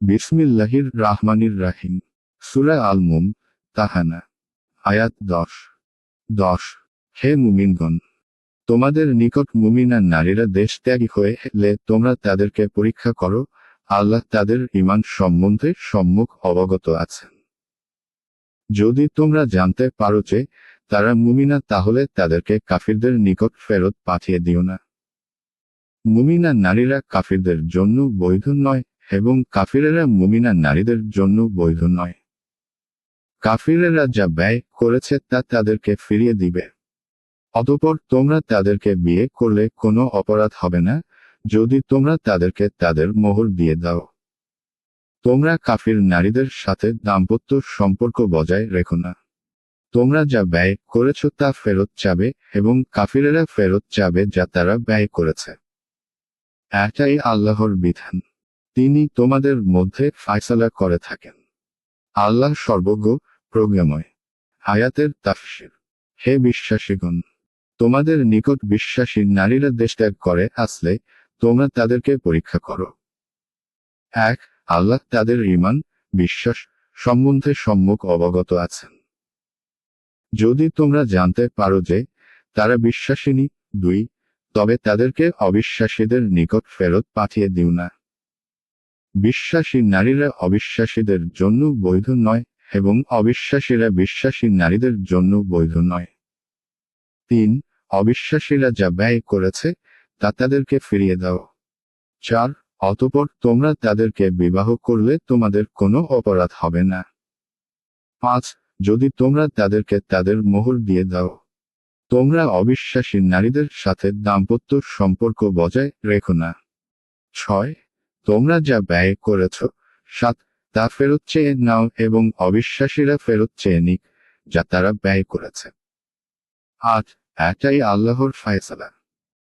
বিসমিল্লাহির রাহমানির রাহিম। সুরা আল মুম তাহানা। আয়াত দশ। দশ। হে মুমিনগণ, তোমাদের নিকট মুমিনা নারীরা দেশ ত্যাগী হয়ে এলে তোমরা তাদেরকে পরীক্ষা করো, আল্লাহ তাদের ইমান সম্বন্ধে সম্মুখ অবগত আছেন। যদি তোমরা জানতে পারো যে তারা মুমিনা, তাহলে তাদেরকে কাফিরদের নিকট ফেরত পাঠিয়ে দিও না। মুমিনা নারীরা কাফিরদের জন্য বৈধ নয় এবং কাফিরেরা মুমিনা নারীদের জন্য বৈধ নয়। কাফিরেরা যা ব্যয় করেছে তা তাদেরকে ফিরিয়ে দিবে। অতপর তোমরা তাদেরকে বিয়ে করলে কোনো অপরাধ হবে না, যদি তোমরা তাদেরকে তাদের মোহর দিয়ে দাও। তোমরা কাফির নারীদের সাথে দাম্পত্য সম্পর্ক বজায় রেখো না। তোমরা যা ব্যয় করেছ তা ফেরত চাবে এবং কাফিরেরা ফেরত চাবে যা তারা ব্যয় করেছে। এটাই আল্লাহর বিধান। তিনি তোমাদের মধ্যে ফায়সালা করে থাকেন। আল্লাহ সর্বজ্ঞ, প্রজ্ঞাময়। আয়াতের তাফসির। হে বিশ্বাসীগণ, তোমাদের নিকট বিশ্বাসী নারীরা দেশত্যাগ করে আসলে তোমরা তাদেরকে পরীক্ষা করো। এক, আল্লাহ তাদের ইমান বিশ্বাস সম্বন্ধে সম্মুখ অবগত আছেন। যদি তোমরা জানতে পারো যে তারা বিশ্বাসিনী, দুই, তবে তাদেরকে অবিশ্বাসীদের নিকট ফেরত পাঠিয়ে দিও না। বিশ্বাসী নারীরা অবিশ্বাসীদের জন্য বৈধ নয় এবং অবিশ্বাসীরা বিশ্বাসী নারীদের জন্য বৈধ নয়। তিন, অবিশ্বাসীরা যা ব্যয় করেছে, তা তাদেরকে ফিরিয়ে দাও। চার, অতপর তোমরা তাদেরকে বিবাহ করলে তোমাদের কোনো অপরাধ হবে না। পাঁচ, যদি তোমরা তাদেরকে তাদের মোহর দিয়ে দাও। তোমরা অবিশ্বাসী নারীদের সাথে দাম্পত্য সম্পর্ক বজায় রেখো না। ছয় তোমরা যা ব্যয় করেছ, সাত, তা ফেরত চেয়ে নাও এবং অবিশ্বাসীরা ফেরত চেয়ে নিক, যা তারা ব্যয় করেছে। আট এটাই আল্লাহর ফায়সালা।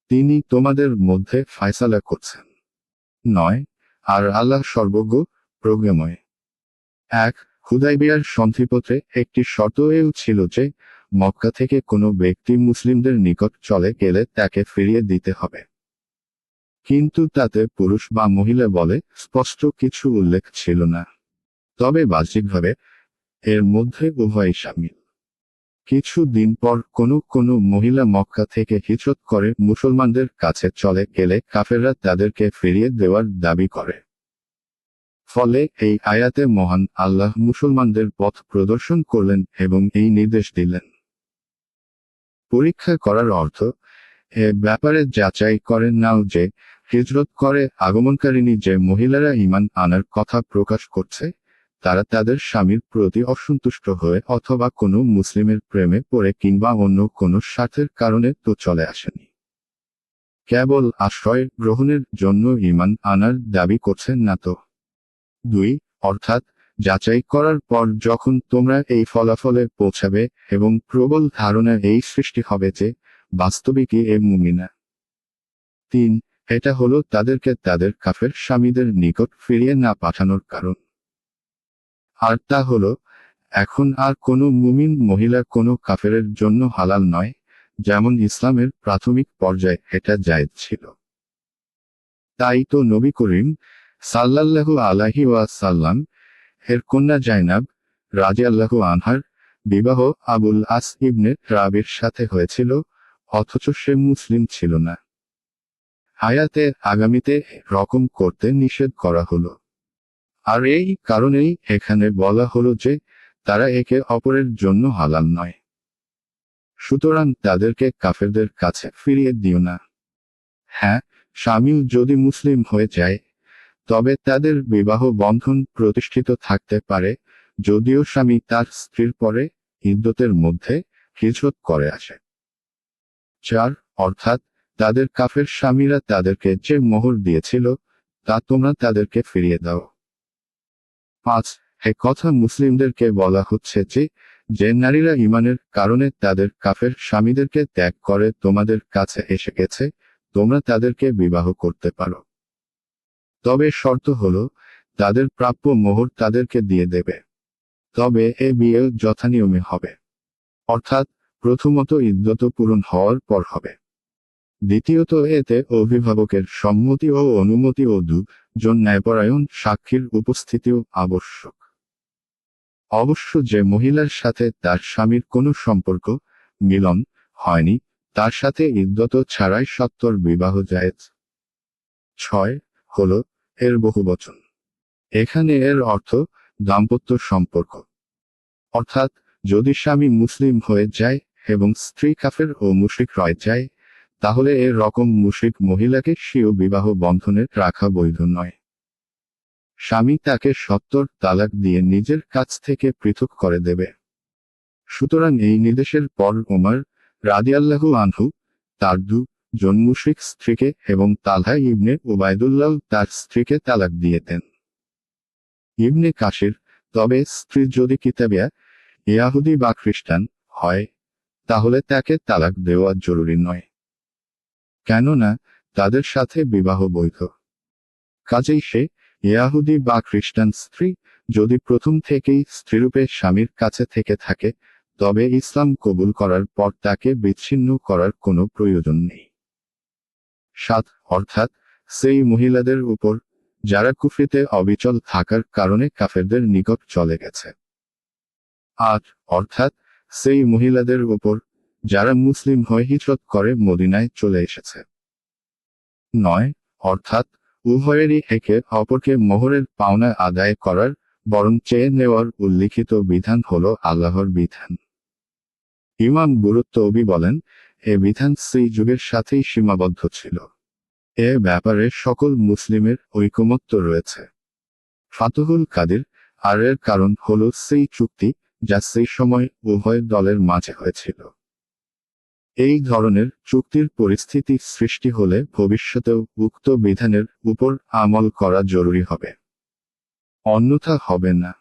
তিনি তোমাদের মধ্যে ফায়সালা করছেন। নয়, আর আল্লাহ সর্বজ্ঞ, প্রজ্ঞাময়। এক হুদাইবিয়ার সন্ধিপত্রে একটি শর্ত এও ছিল যে, মক্কা থেকে কোনো ব্যক্তি মুসলিমদের নিকট চলে গেলে তাকে ফিরিয়ে দিতে হবে। কিন্তু তাতে পুরুষ বা মহিলা বলে স্পষ্ট কিছু উল্লেখ ছিল না। তবে বাহ্যিকভাবে, এর মধ্যে উভয় সামিল। কিছু দিন পর কোনো কোনো মহিলা মক্কা থেকে হিজরত করে মুসলমানদের কাছে চলে গেলে কাফেররা তাদেরকে ফিরিয়ে দেওয়ার দাবি করে। ফলে এই আয়াতে মহান আল্লাহ মুসলমানদের পথ প্রদর্শন করলেন এবং এই নির্দেশ দিলেন। পরীক্ষা করার অর্থ, এ ব্যাপারে যাচাই করেন নাও যে হিজরত করে আগমনকারিনী যে মহিলারা ইমান আনার কথা প্রকাশ করছে, তারা তাদের স্বামীর প্রতি অসন্তুষ্ট হয়ে অথবা কোনো মুসলিমের প্রেমে পড়ে কিংবা অন্য কোনো স্বার্থের কারণে তো চলে আসেনি। কেবল আশ্রয় গ্রহণের জন্য ইমান আনার দাবি করছেন না তো। দুই, অর্থাৎ যাচাই করার পর যখন তোমরা এই ফলাফলে পৌঁছাবে এবং প্রবল ধারণা এই সৃষ্টি হবে যে বাস্তবিকই এ মুমিনা। তিন এটা হলো তাদেরকে তাদের কাফের স্বামীদের নিকট ফিরিয়ে না পাঠানোর কারণ। আর তা হলো, এখন আর কোনো মুমিন মহিলা কোনো কাফেরের জন্য হালাল নয়, যেমন ইসলামের প্রাথমিক পর্যায়ে এটা জায়েজ ছিল। তাই তো নবী করিম সাল্লাল্লাহু আলাহি ওয়াসাল্লাম, এর কন্যা জাইনাব রাজে আল্লাহ আনহার বিবাহ আবুল আস ইবনে রাবির সাথে হয়েছিল, অথচ সে মুসলিম ছিল না। হায়াতে আগামীতে রকম করতে নিষেধ করা হলো। আর এই কারণেই এখানে বলা হলো যে, তারা একে অপরের জন্য হালাল নয়। সুতরাং তাদেরকে কাফেরদের কাছে ফিরিয়ে দিও না। হ্যাঁ স্বামীও যদি মুসলিম হয়ে যায়, তবে তাদের বিবাহ বন্ধন প্রতিষ্ঠিত থাকতে পারে, যদিও স্বামী তার স্ত্রীর পরে ইদ্যতের মধ্যে হিজরত করে আসে। চার, অর্থাৎ তাদের কাফের স্বামীরা তাদেরকে যে মোহর দিয়েছিল, তা তোমরা তাদেরকে ফিরিয়ে দাও। পাঁচ কথা মুসলিমদেরকে বলা হচ্ছে যে যে নারীরা ইমানের কারণে তাদের কাফের স্বামীদেরকে ত্যাগ করে তোমাদের কাছে এসে গেছে, তোমরা তাদেরকে বিবাহ করতে পারো। তবে শর্ত হলো, তাদের প্রাপ্য মোহর তাদেরকে দিয়ে দেবে। তবে এ বিয়ে যথানিয়মে হবে। অর্থাৎ, প্রথমত ইদ্যত পূরণ হওয়ার পর হবে। দ্বিতীয়ত এতে অভিভাবকের সম্মতি ও অনুমতি ও দু জন ন্যায়পরায়ণ সাক্ষীর উপস্থিতিও আবশ্যক। অবশ্য যে মহিলার সাথে তার স্বামীর কোনো সম্পর্ক মিলন হয়নি, তার সাথে ইদ্যত ছাড়াই সত্তর বিবাহ জায়েজ। ছয় হল এর বহুবচন এখানে এর অর্থ দাম্পত্য সম্পর্ক। অর্থাৎ যদি স্বামী মুসলিম হয়ে যায় এবং স্ত্রী কাফের ও মুশিক রয়ে যায় তাহলে এর রকম মুশিক মহিলাকে স্বীয় বিবাহ বন্ধনে রাখা বৈধ নয়। স্বামী তাকে সত্তর তালাক দিয়ে নিজের কাছ থেকে পৃথক করে দেবে। সুতরাং এই নির্দেশের পর ওমর রাদিয়াল্লাহু আনহু, তার দু জন মুশরিক স্ত্রীকে এবং তালহা ইবনে ওবায়দুল্লাহ তার স্ত্রীকে তালাক দিয়ে দেন। ইবনে কাশির তবে স্ত্রী যদি কিতাবিয়া, ইয়াহুদি বা খ্রিস্টান হয়, তাহলে তাকে তালাক দেওয়া জরুরি নয়। কেননা তাদের সাথে বিবাহ বৈধ। কাজেই সে ইয়াহুদি বা খ্রিস্টান স্ত্রী যদি প্রথম থেকেই স্ত্রীরূপে স্বামীর কাছে থেকে থাকে, তবে ইসলাম কবুল করার পর তাকে বিচ্ছিন্ন করার কোনো প্রয়োজন নেই। সাত, অর্থাৎ সেই মহিলাদের উপর যারা কুফরিতে অবিচল থাকার কারণে কাফেরদের নিকট চলে গেছে। আট, অর্থাৎ সেই মহিলাদের উপর যারা মুসলিম হয়ে হিজরত করে মদিনায় চলে এসেছে। নয়, অর্থাৎ উভয়েরই একে অপরকে মোহরের পাওনা আদায় করার বরং চেয়ে নেওয়ার উল্লিখিত বিধান হল আল্লাহর বিধান। ইমাম গুরুত্ববি বলেন, এ বিধান সেই যুগের সাথেই সীমাবদ্ধ ছিল। এ ব্যাপারে সকল মুসলিমের ঐকমত্য রয়েছে। ফাতহুল কাদির আর এর কারণ হল সেই চুক্তি, যা সেই সময় উভয় দলের মাঝে হয়েছিল। এই ধরনের চুক্তির পরিস্থিতি সৃষ্টি হলে ভবিষ্যতেও উক্ত বিধানের উপর আমল করা জরুরি হবে। অন্যথা হবে না।